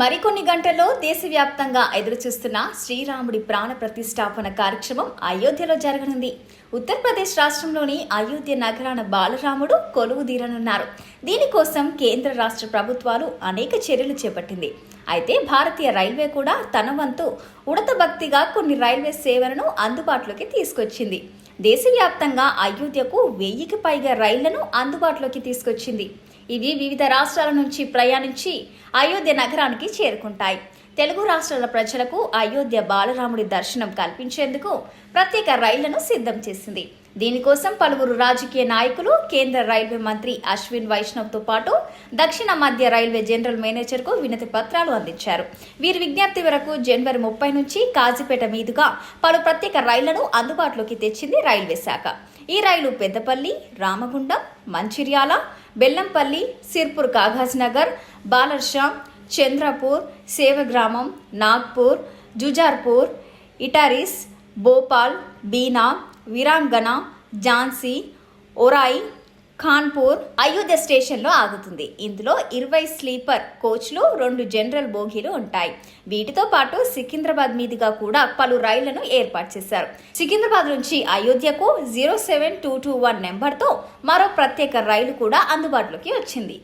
మరికొన్ని గంటల్లో దేశవ్యాప్తంగా ఎదురుచూస్తున్న శ్రీరాముడి ప్రాణ ప్రతిష్టాపన కార్యక్రమం అయోధ్యలో జరగనుంది. ఉత్తరప్రదేశ్ రాష్ట్రంలోని అయోధ్య నగరాన బాలరాముడు కొలువు తీరనున్నారు. దీనికోసం కేంద్ర రాష్ట్ర ప్రభుత్వాలు అనేక చర్యలు చేపట్టింది. అయితే భారతీయ రైల్వే కూడా తన వంతు ఉడత భక్తిగా కొన్ని రైల్వే సేవలను అందుబాటులోకి తీసుకొచ్చింది. దేశవ్యాప్తంగా అయోధ్యకు వెయ్యికి పైగా రైళ్ళను అందుబాటులోకి తీసుకొచ్చింది. ఇవి వివిధ రాష్ట్రాల నుంచి ప్రయాణించి అయోధ్య నగరానికి చేరుకుంటాయి. తెలుగు రాష్ట్రాల ప్రజలకు అయోధ్య బాలరాముడి దర్శనం కల్పించేందుకు ప్రత్యేక రైళ్ళను సిద్ధం చేసింది. దీనికోసం పలువురు రాజకీయ నాయకులు కేంద్ర రైల్వే మంత్రి అశ్విన్ వైష్ణవ్తో పాటు దక్షిణ మధ్య రైల్వే జనరల్ మేనేజర్కు వినతి పత్రాలు అందించారు. వీరి విజ్ఞప్తి వరకు జనవరి ముప్పై నుంచి కాజీపేట మీదుగా పలు ప్రత్యేక రైళ్ళను అందుబాటులోకి తెచ్చింది రైల్వే శాఖ. ఈ రైలు పెద్దపల్లి రామగుండం మంచిర్యాల బెల్లంపల్లి సిర్పూర్ కాఘాజ్ నగర్ బాలర్షా చంద్రపూర్ సేవగ్రామం నాగ్పూర్ జుజార్పూర్ ఇటారిస్ భోపాల్ బీనా వీరాంగన ఝాన్సీ ఒరాయి ఖాన్పూర్ అయోధ్య స్టేషన్లో ఆగుతుంది. ఇందులో ఇరవై స్లీపర్ కోచ్లు రెండు జనరల్ బోగీలు ఉంటాయి. వీటితో పాటు సికింద్రాబాద్ మీదుగా కూడా పలు రైళ్ళను ఏర్పాటు చేశారు. సికింద్రాబాద్ నుంచి అయోధ్యకు zero seven two two one నెంబర్తో మరో ప్రత్యేక రైలు కూడా అందుబాటులోకి వచ్చింది.